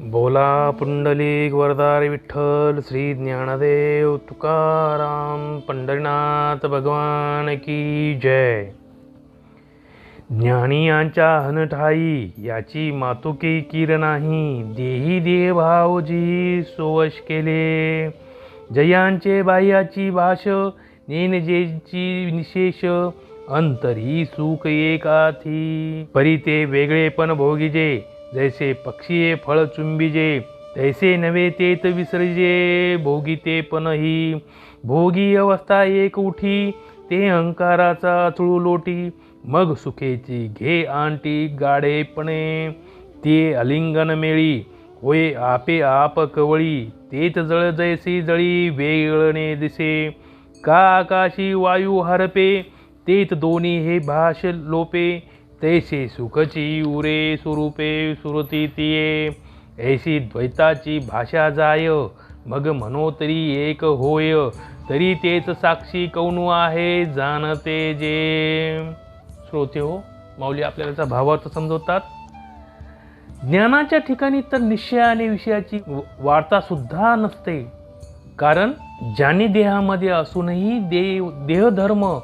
बोला पुंडलिक वरदार विठ्ठल श्री ज्ञानदेव तुकाराम पंढरीनाथ भगवान की जय. ज्ञानी यांच्या हनठाई याची मातुकी किर नाही देही दे भावजी सोवश केले. जयांचे बाह्याची भाष नेनजेची निशेष अंतरी सुख एकाथी. परी ते वेगळेपण भोगिजे जैसे पक्षी फळ चुंबिजे तैसे नव्हे तेत विसर्जे भोगिते पणही भोगी अवस्था एक उठी ते अहंकाराचा अचळू लोटी मग सुखेची घे आंटी गाडेपणे ते अलिंगन मेळी होय आपे आप कवळी तेच जळ जैसी जळी वेगळणे दिसे का आकाशी वायू हरपे तेच दोन्ही हे भाष लोपे तैसे सुखची उरे स्वरूपे सुरती तिये. ऐशी द्वैताची भाषा जाय मग मनोतरी एक होय तरी तेच साक्षी कौनू आहे जाणते जे. श्रोते हो माऊली आपल्याला त्याचा भावार्थ समजवतात. ज्ञानाच्या ठिकाणी तर निश्चय आणि विषयाची व- नसते. कारण ज्यानी देहामध्ये असूनही दे देहधर्म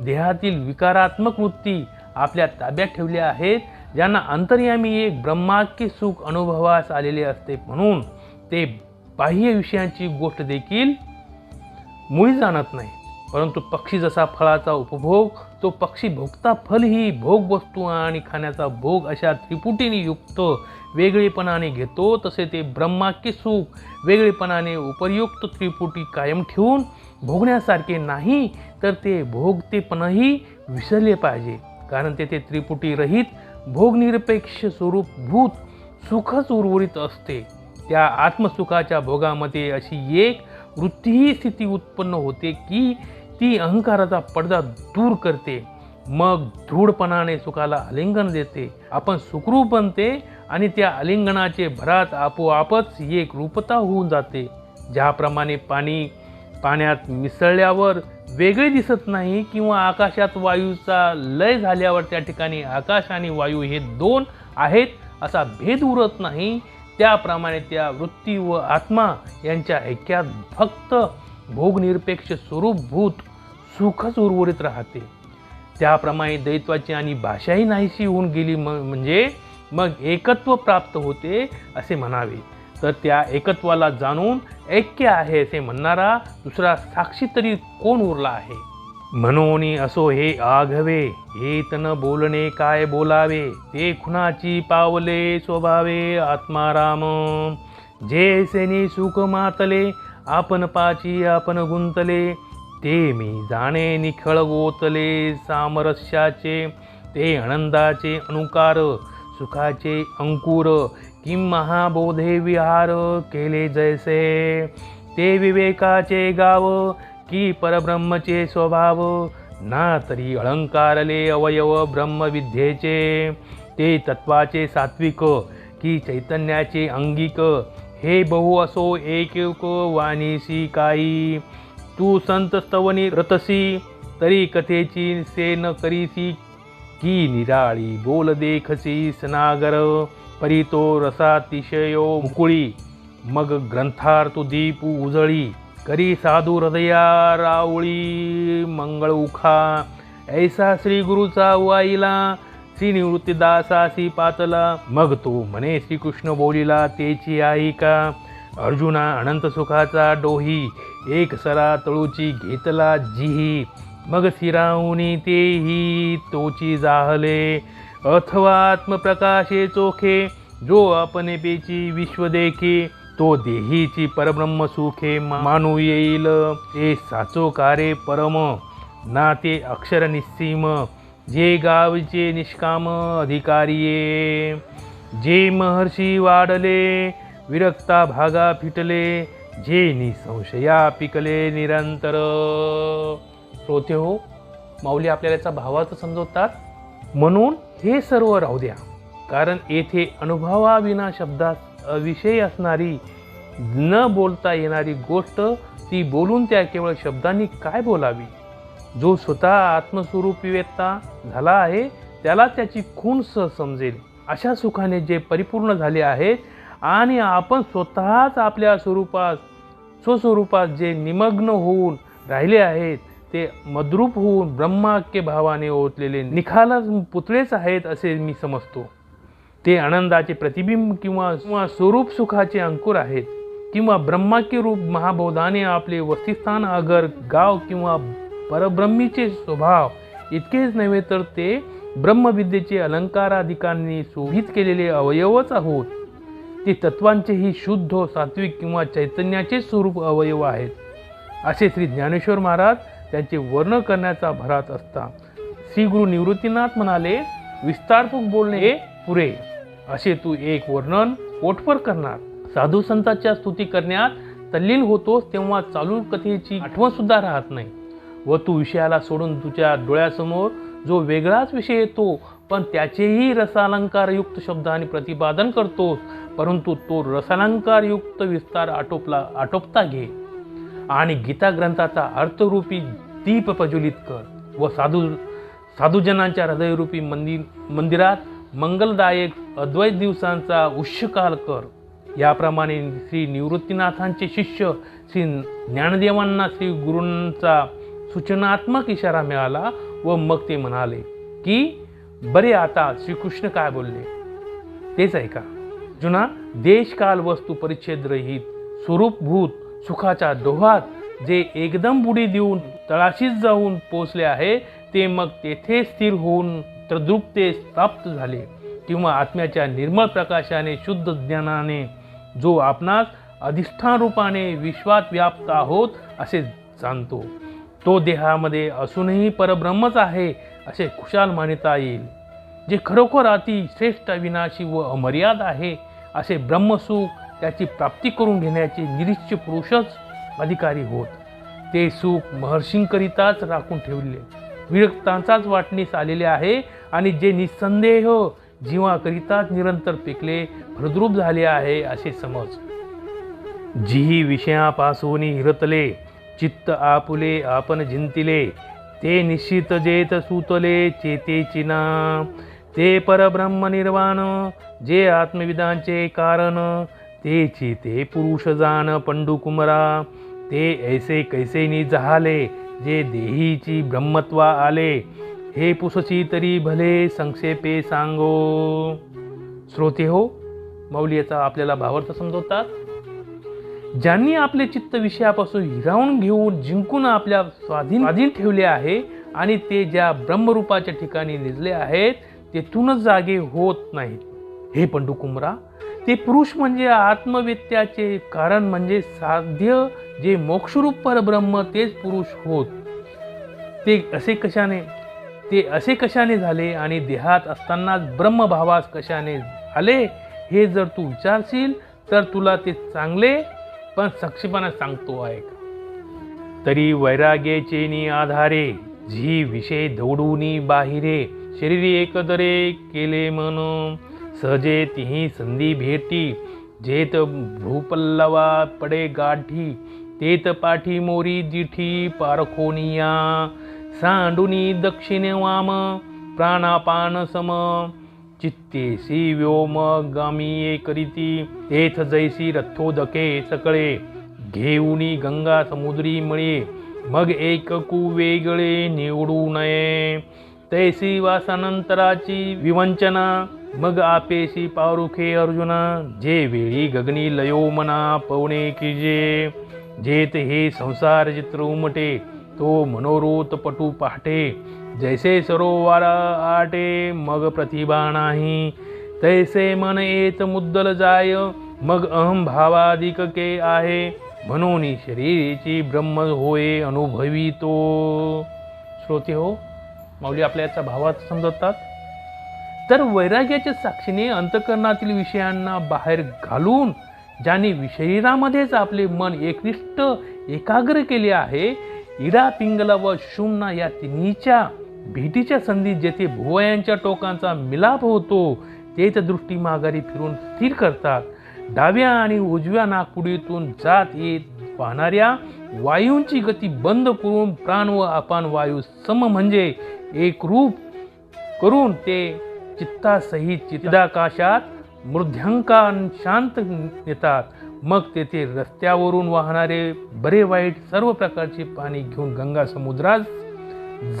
देहातील विकारात्मक वृत्ती आपल्या ताब्यात ठेवल्या आहेत. ज्यांना अंतर्यामी एक ब्रह्माख्य सुख अनुभवास आलेले असते म्हणून ते बाह्य विषयांची गोष्ट देखील मुळी जाणत नाही. परंतु पक्षी जसा फळाचा उपभोग तो पक्षी भोगता फल ही भोग वस्तू आणि खाण्याचा भोग अशा त्रिपुटीने युक्त वेगळेपणाने घेतो तसे ते ब्रह्माक्य सुख वेगळेपणाने उपयुक्त त्रिपुटी कायम ठेवून भोगण्यासारखे नाही तर ते भोगतेपणही विसरले पाहिजे. कारण तेथे त्रिपुटी रहित भोगनिरपेक्ष स्वरूप भूत सुखच उर्वरित असते. त्या आत्मसुखाच्या भोगामध्ये अशी एक वृत्तीही स्थिती उत्पन्न होते की ती अहंकाराचा पडदा दूर करते. मग दृढपणाने सुखाला आलिंगन देते. आपण सुखरूप बनते आणि त्या आलिंगनाचे भरात आपोआपच एक रूपता होऊन जाते. ज्याप्रमाणे पाणी पाण्यात मिसळल्यावर वेगळे दिसत नाही किंवा आकाशात वायूचा लय झाल्यावर त्या ठिकाणी आकाश आणि वायू हे दोन आहेत असा भेद उरत नाही. त्याप्रमाणे त्या वृत्ती व आत्मा यांच्या ऐक्यात फक्त भोगनिरपेक्ष स्वरूपभूत सुखच उर्वरित राहते. त्याप्रमाणे दैत्वाची आणि भाषाही नाहीशी होऊन गेली म म्हणजे मग एकत्व प्राप्त होते असे म्हणावे. तर त्या एकत्वाला जाणून ऐक्य आहे असे म्हणणारा दुसरा साक्षी तरी कोण उरला आहे? म्हणून असो हे आघवे हे तन बोलणे काय बोलावे? ते खुनाची पावले स्वभावे आत्माराम. जे सेने सुख मातले आपण पाची आपण गुंतले. ते मी जाणे निखळ गोतले सामरस्याचे. ते आनंदाचे अनुकार सुखाचे अंकुर. किं महाबोधे विहार केले जैसे? ते विवेकाचे गाव की परब्रह्मचे स्वभाव? ना तरी अलंकारले अवयव ब्रह्मविद्येचे. ते तत्वाचे सात्विक की चैतन्याचे अंगिक? हे बहु असो एक एक वाणीसी काही तू संत स्तवनी रतसी तरी कथेची से न करीसी? की निराळी बोल देखसी सनागर? परितो रसातिशयो मुकुळी मग ग्रंथार्थ दीप उजळी करी साधू हृदया रावळी मंगळ उखा ऐसा श्री गुरुचा वाईला श्री निवृत्तीदासासी पातला मग तो म्हणे श्रीकृष्ण बोलिला तेची आई का अर्जुना अनंत सुखाचा डोही एक सरा तळूची घेतला जिही मग सिराहुनी तेही तोची जाहले अथवा आत्मप्रकाशे चोखे जो आपणपेची पेची विश्व देखे तो देहीची परब्रह्म सुखे मानू येईल. ते साचो कारे परम ना ते अक्षर निस्सीम जे गावचे निष्काम अधिकारिये जे महर्षी वाढले विरक्ता भागा फिटले जे निसंशया पिकले निरंतर. श्रोते हो माऊली आपल्याला याचा भावाचं समजवतात? म्हणून हे सर्व राहू द्या. कारण येथे अनुभवाविना शब्दात विषय असणारी न बोलता येणारी गोष्ट ती बोलून त्या केवळ शब्दांनी काय बोलावी? जो स्वतः आत्मस्वरूपी वेत्ता झाला आहे त्याला त्याची खूण स समजेल. अशा सुखाने जे परिपूर्ण झाले आहेत आणि आपण स्वतःच आपल्या स्वरूपात स्वस्वरूपात जे निमग्न होऊन राहिले आहेत ते मद्रूप होऊन ब्रह्माक्य भावाने ओतलेले निखालस पुतळेच आहेत असे मी समजतो. ते आनंदाचे प्रतिबिंब किंवा किंवा स्वरूप सुखाचे अंकुर आहेत किंवा ब्रह्माक्य रूप महाबोधाने आपले वस्तिस्थान अगर गाव किंवा परब्रह्मीचे स्वभाव इतकेच नव्हे तर ते ब्रह्मविद्येचे अलंकाराधिकांनी शोभित केलेले अवयवच आहोत. ते तत्वांचेही शुद्ध सात्विक किंवा चैतन्याचे स्वरूप अवयव आहेत. असे श्री ज्ञानेश्वर महाराज त्यांचे वर्ण करण्याचा भरात असता. श्री गुरु निवृत्तीनाथ म्हणाले विस्तारपूर्वक बोलणे हे पुरे. असे तू एक वर्णन ओठवर करणार. साधू संतांच्या स्तुती करण्यात तल्लीन होतोस तेव्हा चालू कथेची आठवण सुद्धा राहत नाही. व तू विषयाला सोडून तुझ्या डोळ्यासमोर जो वेगळाच विषय येतो पण त्याचेही रसालंकारयुक्त शब्दाने प्रतिपादन करतोस परंतु तो रसालंकारयुक्त विस्तार आटोपला आटोपता घे. आणि गीता ग्रंथाचा अर्थरूपी दीप प्रज्वलित कर व साधू साधूजनांच्या हृदयरूपी मंदिर मंदिरात मंगलदायक अद्वैत दिवसांचा उष्यकाल कर. याप्रमाणे श्री निवृत्तीनाथांचे शिष्य श्री ज्ञानदेवांना श्री गुरूंचा सूचनात्मक इशारा मिळाला व मग ते म्हणाले की बरे आता श्रीकृष्ण काय बोलले? तेच ऐका. जुना देशकाल वस्तू परिच्छेद रहित स्वरूपभूत सुखाच्या दोहात जे एकदम बुडी देऊन तळाशीच जाऊन पोचले आहे ते मग तेथे स्थिर होऊन तद्रुपतेस प्राप्त झाले. किंवा आत्म्याच्या निर्मळ प्रकाशाने शुद्ध ज्ञानाने जो आपणास अधिष्ठान रूपाने विश्वात व्याप्त आहोत असे जाणतो तो देहामध्ये असूनही परब्रह्मच आहे असे खुशाल मानता येईल. जे खरोखर अति श्रेष्ठ विनाशी व अमर्याद आहे असे ब्रह्मसुख त्याची प्राप्ती करून घेण्याचे निरीच्छ पुरुषच अधिकारी होत. ते सुख महर्षींकरिताच राखून ठेवले. विरक्तांचाच वाटणीस आलेले आहे आणि जे निसंदेह जीवाकरिताच निरंतर पिकले भरद्रूप झाले आहे असे समज. जी विषयापासून हिरतले चित्त आपुले आपण जिंतिले ते निश्चित जेत सुतले चेतेची ना. ते परब्रह्म निर्वाण जे आत्मविदांचे कारण तेची ते पुरुष जाण पंडुकुमरा ते ऐसे कैसे निजाले जे देहीची ब्रह्मत्वा आले हे पुसची तरी भले संक्षेपे सांगो। श्रोते हो माऊली याचा आपल्याला भावार्थ समजवतात? ज्यांनी आपले चित्त विषयापासून हिरावून घेऊन जिंकून आपल्या स्वाधीन स्वाधीन ठेवले आहे आणि ते ज्या ब्रह्मरूपाच्या ठिकाणी निजले आहेत तेथूनच जागे होत नाहीत. हे पंडुकुमरा ते पुरुष म्हणजे आत्मवित्याचे कारण म्हणजे साध्य जे मोक्षरूप परब्रह्म तेच पुरुष होत. ते असे कशाने ते असे कशाने झाले आणि देहात असतानाच ब्रह्मभावास कशाने आले हे जर तू विचारशील तर तुला ते चांगले पण सक्षेपणा सांगतो आहे तरी वैराग्याचे नि आधारे झी विषय दौडूनी बाहिरे शरीर एकदरे केले म्हणून सहजे तिही संधी भेटी. जेत भूपल्लवा पडे गाठी तेत पाठी मोरी जिठी पारखोनिया. सांडुनी दक्षिण वाम प्राणापान सम. चित्तेसी व्योम गामी करीती तेथ जैसी रथोदके सकळे. घेऊनी गंगा समुद्री मळे मग एक वेगळे निवडू नये. तैसी वासानंतराची विवंचना मग आपेशी पारुखे अर्जुना जे वेळी गगनी लयो मना पवणे की जे जेत हे संसार चित्र उमटे तो मनोरोत पटू पहाटे जैसे सरोवर आटे मग प्रतिभा नाही तैसे मन येत मुद्दल जाय मग अहम भावाधिक के आहे म्हणून शरीराची ब्रह्म होय अनुभवी तो. श्रोते हो माऊली आपल्या याचा भावात समजवतात. तर वैराग्याच्या साक्षीने अंतकरणातील विषयांना बाहेर घालून ज्यांनी शरीरामध्येच आपले मन एकनिष्ठ एकाग्र केले आहे इडा पिंगला व शुमना या तिन्हीच्या भेटीच्या संधीत जेथे भुवयांच्या टोकांचा मिलाप होतो तेच दृष्टी माघारी फिरून स्थिर करतात. डाव्या आणि उजव्या नागपुडीतून जात येत वाहणाऱ्या वायूंची गती बंद करून प्राण व अपान वायू सम म्हणजे एक रूप करून ते चित्तासहित चिदाकाशात मृद्यांकान शांत नेतात. मग तेथे रस्त्यावरून वाहणारे बरे वाईट सर्व प्रकारचे पाणी घेऊन गंगा समुद्रात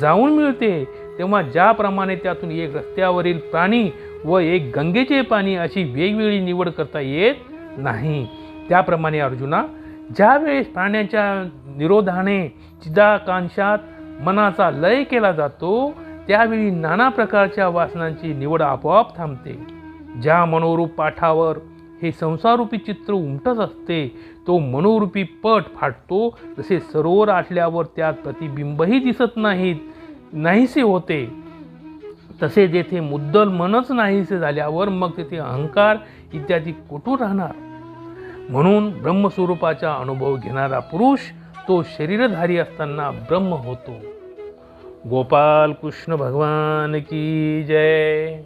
जाऊन मिळते. तेव्हा ज्याप्रमाणे त्यातून एक रस्त्यावरील प्राणी व एक गंगेचे पाणी अशी वेगवेगळी निवड करता येत नाही. त्याप्रमाणे अर्जुना ज्यावेळेस प्राण्याच्या निरोधाने चिदाकांशात मनाचा लय केला जातो त्यावेळी नाना प्रकारच्या वासनांची निवड आपोआप थांबते. ज्या मनोरूप पाठावर हे संसारूपी चित्र उमटत असते तो मनोरूपी पट फाटतो जसे सरोवर आटल्यावर त्यात प्रतिबिंबही दिसत नाहीत नाहीसे होते. तसे जेथे मुद्दल मनच नाहीसे झाल्यावर मग तेथे अहंकार इत्यादी कुठून राहणार? म्हणून ब्रह्मस्वरूपाचा अनुभव घेणारा पुरुष तो शरीरधारी असताना ब्रह्म होतो. गोपाल कृष्ण भगवान की जय.